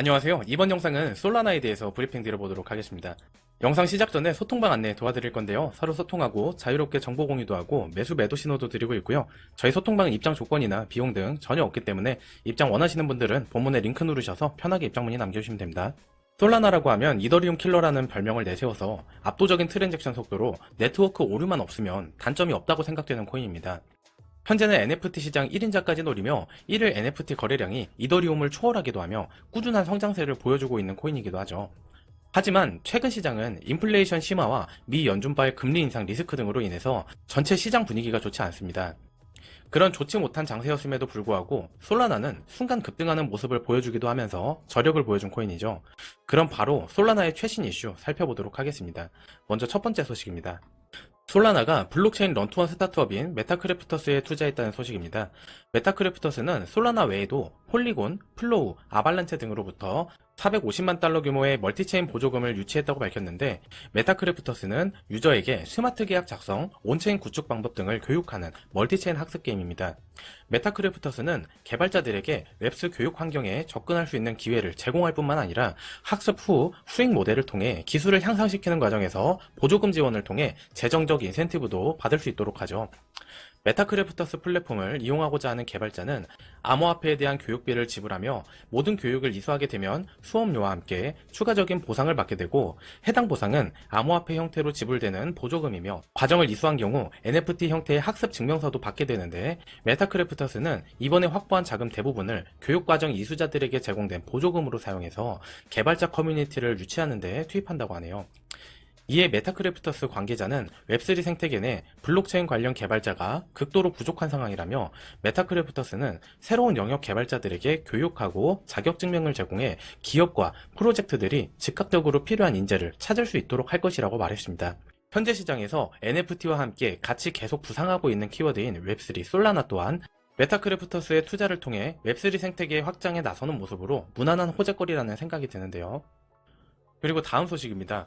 안녕하세요. 이번 영상은 솔라나에 대해서 브리핑 드려보도록 하겠습니다. 영상 시작 전에 소통방 안내 도와드릴 건데요. 서로 소통하고 자유롭게 정보 공유도 하고 매수 매도 신호도 드리고 있고요. 저희 소통방은 입장 조건이나 비용 등 전혀 없기 때문에 입장 원하시는 분들은 본문에 링크 누르셔서 편하게 입장 문의 남겨주시면 됩니다. 솔라나라고 하면 이더리움 킬러라는 별명을 내세워서 압도적인 트랜잭션 속도로 네트워크 오류만 없으면 단점이 없다고 생각되는 코인입니다. 현재는 NFT 시장 1인자까지 노리며 1일 NFT 거래량이 이더리움을 초월하기도 하며 꾸준한 성장세를 보여주고 있는 코인이기도 하죠. 하지만 최근 시장은 인플레이션 심화와 미 연준바의 금리 인상 리스크 등으로 인해서 전체 시장 분위기가 좋지 않습니다. 그런 좋지 못한 장세였음에도 불구하고 솔라나는 순간 급등하는 모습을 보여주기도 하면서 저력을 보여준 코인이죠. 그럼 바로 솔라나의 최신 이슈 살펴보도록 하겠습니다. 먼저 첫 번째 소식입니다. 솔라나가 블록체인 런투원 스타트업인 메타크래프터스에 투자했다는 소식입니다. 메타크래프터스는 솔라나 외에도 폴리곤, 플로우, 아발란체 등으로부터 450만 달러 규모의 멀티체인 보조금을 유치했다고 밝혔는데 메타크래프터스는 유저에게 스마트 계약 작성, 온체인 구축 방법 등을 교육하는 멀티체인 학습 게임입니다. 메타크래프터스는 개발자들에게 웹스 교육 환경에 접근할 수 있는 기회를 제공할 뿐만 아니라 학습 후 수익 모델을 통해 기술을 향상시키는 과정에서 보조금 지원을 통해 재정적 인센티브도 받을 수 있도록 하죠. 메타크래프터스 플랫폼을 이용하고자 하는 개발자는 암호화폐에 대한 교육비를 지불하며 모든 교육을 이수하게 되면 수업료와 함께 추가적인 보상을 받게 되고 해당 보상은 암호화폐 형태로 지불되는 보조금이며 과정을 이수한 경우 NFT 형태의 학습 증명서도 받게 되는데 메타크래프터스는 이번에 확보한 자금 대부분을 교육과정 이수자들에게 제공된 보조금으로 사용해서 개발자 커뮤니티를 유치하는 데 투입한다고 하네요. 이에 메타크래프터스 관계자는 웹3 생태계 내 블록체인 관련 개발자가 극도로 부족한 상황이라며 메타크래프터스는 새로운 영역 개발자들에게 교육하고 자격 증명을 제공해 기업과 프로젝트들이 즉각적으로 필요한 인재를 찾을 수 있도록 할 것이라고 말했습니다. 현재 시장에서 NFT와 함께 같이 계속 부상하고 있는 키워드인 웹3 솔라나 또한 메타크래프터스의 투자를 통해 웹3 생태계의 확장에 나서는 모습으로 무난한 호재거리라는 생각이 드는데요. 그리고 다음 소식입니다.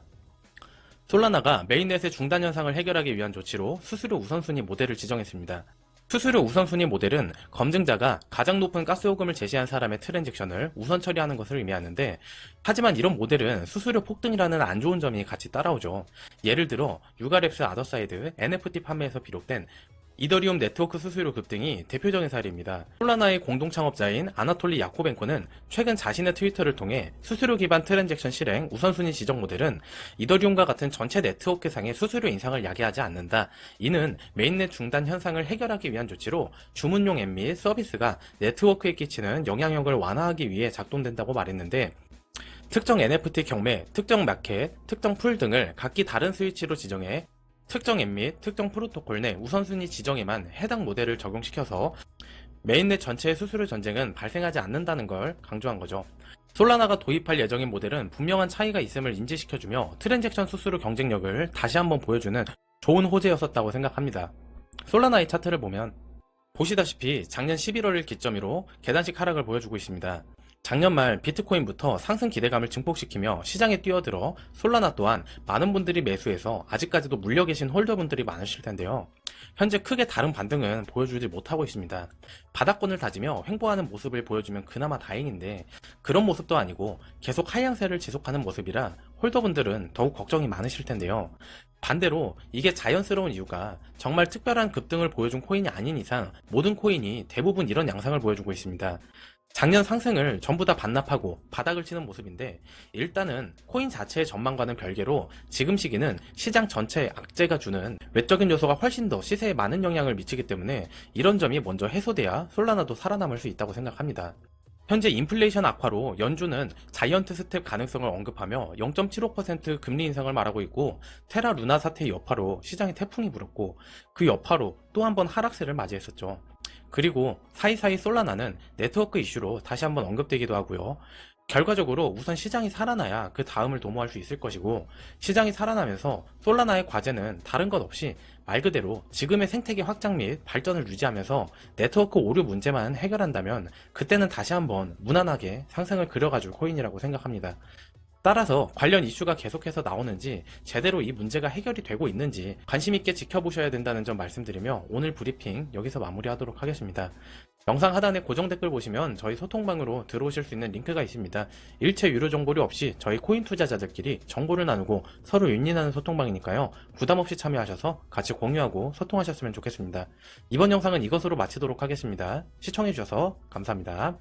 솔라나가 메인넷의 중단 현상을 해결하기 위한 조치로 수수료 우선순위 모델을 지정했습니다. 수수료 우선순위 모델은 검증자가 가장 높은 가스요금을 제시한 사람의 트랜잭션을 우선 처리하는 것을 의미하는데 하지만 이런 모델은 수수료 폭등이라는 안 좋은 점이 같이 따라오죠. 예를 들어 유가랩스 아더사이드 NFT 판매에서 비롯된 이더리움 네트워크 수수료 급등이 대표적인 사례입니다. 솔라나의 공동 창업자인 아나톨리 야코벤코는 최근 자신의 트위터를 통해 수수료 기반 트랜잭션 실행 우선순위 지정 모델은 이더리움과 같은 전체 네트워크상의 수수료 인상을 야기하지 않는다. 이는 메인넷 중단 현상을 해결하기 위한 조치로 주문용 앱 및 서비스가 네트워크에 끼치는 영향력을 완화하기 위해 작동된다고 말했는데 특정 NFT 경매, 특정 마켓, 특정 풀 등을 각기 다른 스위치로 지정해 특정 앱 및 특정 프로토콜 내 우선순위 지정에만 해당 모델을 적용시켜서 메인넷 전체의 수수료 전쟁은 발생하지 않는다는 걸 강조한 거죠. 솔라나가 도입할 예정인 모델은 분명한 차이가 있음을 인지시켜주며 트랜잭션 수수료 경쟁력을 다시 한번 보여주는 좋은 호재였었다고 생각합니다. 솔라나의 차트를 보면 보시다시피 작년 11월을 기점으로 계단식 하락을 보여주고 있습니다. 작년 말 비트코인부터 상승 기대감을 증폭시키며 시장에 뛰어들어 솔라나 또한 많은 분들이 매수해서 아직까지도 물려 계신 홀더분들이 많으실 텐데요. 현재 크게 다른 반등은 보여주지 못하고 있습니다. 바닥권을 다지며 횡보하는 모습을 보여주면 그나마 다행인데 그런 모습도 아니고 계속 하향세를 지속하는 모습이라 홀더분들은 더욱 걱정이 많으실 텐데요. 반대로 이게 자연스러운 이유가 정말 특별한 급등을 보여준 코인이 아닌 이상 모든 코인이 대부분 이런 양상을 보여주고 있습니다. 작년 상승을 전부 다 반납하고 바닥을 치는 모습인데 일단은 코인 자체의 전망과는 별개로 지금 시기는 시장 전체에 악재가 주는 외적인 요소가 훨씬 더 시세에 많은 영향을 미치기 때문에 이런 점이 먼저 해소돼야 솔라나도 살아남을 수 있다고 생각합니다. 현재 인플레이션 악화로 연준은 자이언트 스텝 가능성을 언급하며 0.75% 금리 인상을 말하고 있고 테라 루나 사태 여파로 시장에 태풍이 불었고 그 여파로 또 한 번 하락세를 맞이했었죠. 그리고 사이사이 솔라나는 네트워크 이슈로 다시 한번 언급되기도 하고요. 결과적으로 우선 시장이 살아나야 그 다음을 도모할 수 있을 것이고 시장이 살아나면서 솔라나의 과제는 다른 것 없이 말 그대로 지금의 생태계 확장 및 발전을 유지하면서 네트워크 오류 문제만 해결한다면 그때는 다시 한번 무난하게 상승을 그려가줄 코인이라고 생각합니다. 따라서 관련 이슈가 계속해서 나오는지 제대로 이 문제가 해결이 되고 있는지 관심 있게 지켜보셔야 된다는 점 말씀드리며 오늘 브리핑 여기서 마무리하도록 하겠습니다. 영상 하단에 고정 댓글 보시면 저희 소통방으로 들어오실 수 있는 링크가 있습니다. 일체 유료 정보료 없이 저희 코인 투자자들끼리 정보를 나누고 서로 윈윈하는 소통방이니까요. 부담 없이 참여하셔서 같이 공유하고 소통하셨으면 좋겠습니다. 이번 영상은 이것으로 마치도록 하겠습니다. 시청해주셔서 감사합니다.